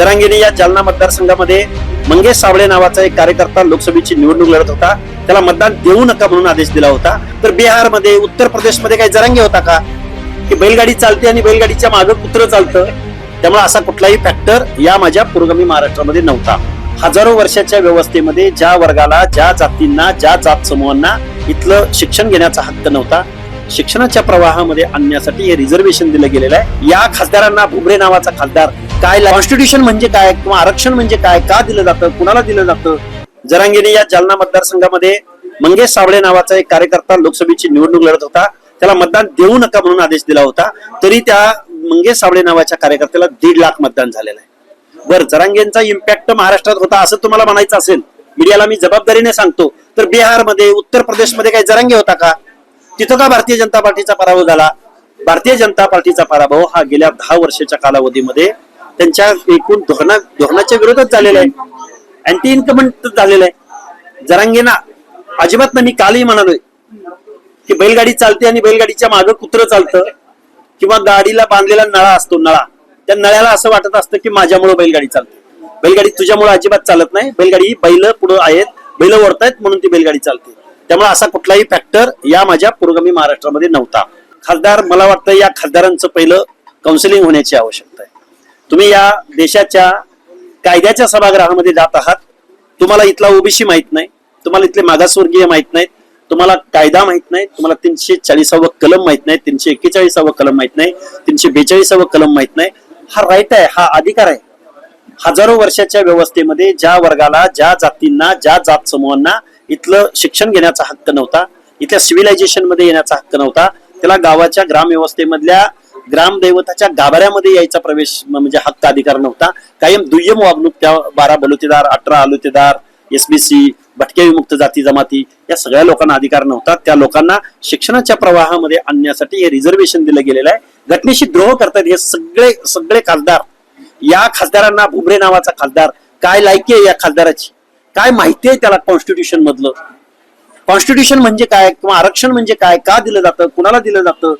जरांगेने या जालना मतदारसंघामध्ये मंगेश साबळे नावाचा एक कार्यकर्ता लोकसभेची निवडणूक लढत होता. त्याला मतदान देऊ नका म्हणून आदेश दिला होता. तर बिहारमध्ये उत्तर प्रदेशमध्ये काही जरांगे होता का? की बैलगाडी चालते आणि बैलगाडीच्या मागं कुत्र चालतं. त्यामुळे असा कुठलाही फॅक्टर या माझ्या पुरोगामी महाराष्ट्रामध्ये नव्हता. हजारो वर्षाच्या व्यवस्थेमध्ये ज्या वर्गाला ज्या जातींना ज्या जात समूहांना इथलं शिक्षण घेण्याचा हक्क नव्हता. शिक्षणाच्या प्रवाहामध्ये आणण्यासाठी हे रिझर्वेशन दिलं गेलेलं आहे. या खासदारांना भुमरे नावाचा खासदार काय कॉन्स्टिट्यूशन म्हणजे काय किंवा आरक्षण म्हणजे काय का दिलं जातं कुणाला दिलं जातं? जरांगेने या जालना मतदारसंघामध्ये मंगेश साबळे नावाचा एक कार्यकर्ता लोकसभेची निवडणूक लढत होता. त्याला मतदान देऊ नका म्हणून आदेश दिला होता. तरी त्या मंगेश साबळे नावाच्या कार्यकर्त्याला दीड लाख मतदान झालेलं आहे. बर जरांगेंचा इम्पॅक्ट महाराष्ट्रात होता असं तुम्हाला म्हणायचं असेल. मीडियाला मी जबाबदारीने सांगतो. तर बिहारमध्ये उत्तर प्रदेशमध्ये काही जरांगे होता का? तिथं का भारतीय जनता पार्टीचा पराभव झाला? भारतीय जनता पार्टीचा पराभव हा गेल्या दहा वर्षाच्या कालावधीमध्ये त्यांच्या एकूण धोरणा धोरणाच्या विरोधात झालेला आहे. अँटी इनकमेंट झालेला आहे. जरांगेना अजिबात मी कालही म्हणालोय की बैलगाडी चालते आणि बैलगाडीच्या मागं कुत्र चालतं किंवा गाडीला बांधलेला नळा असतो नळा. त्या नळ्याला असं वाटत असतं की माझ्यामुळे बैलगाडी चालते. बैलगाडी तुझ्यामुळे अजिबात चालत नाही. बैलगाडी बैल पुढे आहेत बैल ओढतायत म्हणून ती बैलगाडी चालते. त्यामुळे असा कुठलाही फॅक्टर या माझ्या पुरोगामी महाराष्ट्रामध्ये नव्हता. खासदार मला वाटतं या खासदारांचं पहिलं काउन्सिलिंग होण्याची आवश्यकता आहे. तुम्ही या देशाच्या कायद्याच्या सभागृहामध्ये जात आहात. तुम्हाला इथला ओबीसी माहीत नाही. तुम्हाला इथले मागासवर्गीय माहीत नाहीत. तुम्हाला कायदा माहीत नाही. तुम्हाला तीनशे चाळीसावं कलम माहीत नाही. तीनशे एक्केचाळीसावं कलम माहीत नाही. तीनशे बेचाळीसावं कलम माहीत नाही. हा राईट आहे. हा अधिकार आहे. हजारो वर्षाच्या व्यवस्थेमध्ये ज्या वर्गाला ज्या जातींना ज्या जात समूहांना इथलं शिक्षण घेण्याचा हक्क नव्हता. इथल्या सिव्हिलायझेशनमध्ये येण्याचा हक्क नव्हता. त्याला गावाच्या ग्रामव्यवस्थेमधल्या ग्रामदैवताच्या गाभाऱ्यामध्ये यायचा प्रवेश म्हणजे हक्क अधिकार नव्हता. कायम दुय्यम वागणूक त्या बारा बलुतेदार अठरा आलुतेदार एसबीसी भटके विमुक्त जाती जमाती या सगळ्या लोकांना अधिकार नव्हता. त्या लोकांना शिक्षणाच्या प्रवाहामध्ये आणण्यासाठी हे रिझर्वेशन दिलं गेलेलं आहे. घटनेशी द्रोह करतात हे सगळे सगळे खासदार. या खासदारांना भुमरे नावाचा खासदार. काय लायकी आहे या खासदाराची? काय माहिती आहे त्याला कॉन्स्टिट्यूशन मधलं? कॉन्स्टिट्यूशन म्हणजे काय? किंवा आरक्षण म्हणजे काय? का दिलं जातं? कुणाला दिलं जातं?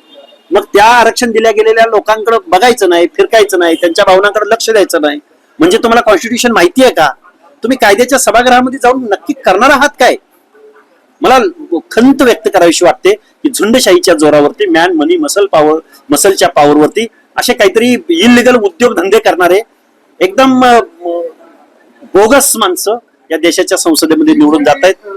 मग त्या आरक्षण दिल्या गेलेल्या लोकांकडे बघायचं नाही फिरकायचं नाही त्यांच्या भावनांकडे लक्ष द्यायचं नाही. म्हणजे तुम्हाला कॉन्स्टिट्यूशन माहिती आहे का? तुम्ही कायद्याच्या सभागृहामध्ये जाऊन नक्की करणार आहात काय? मला खंत व्यक्त करावीशी वाटते की झुंडशाहीच्या जोरावरती मॅन मनी मसल पॉवर मसलच्या पॉवरवरती असे काहीतरी इलिगल उद्योग धंदे करणारे एकदम बोगस माणसं या देशाच्या संसदेमध्ये निवडून जात आहेत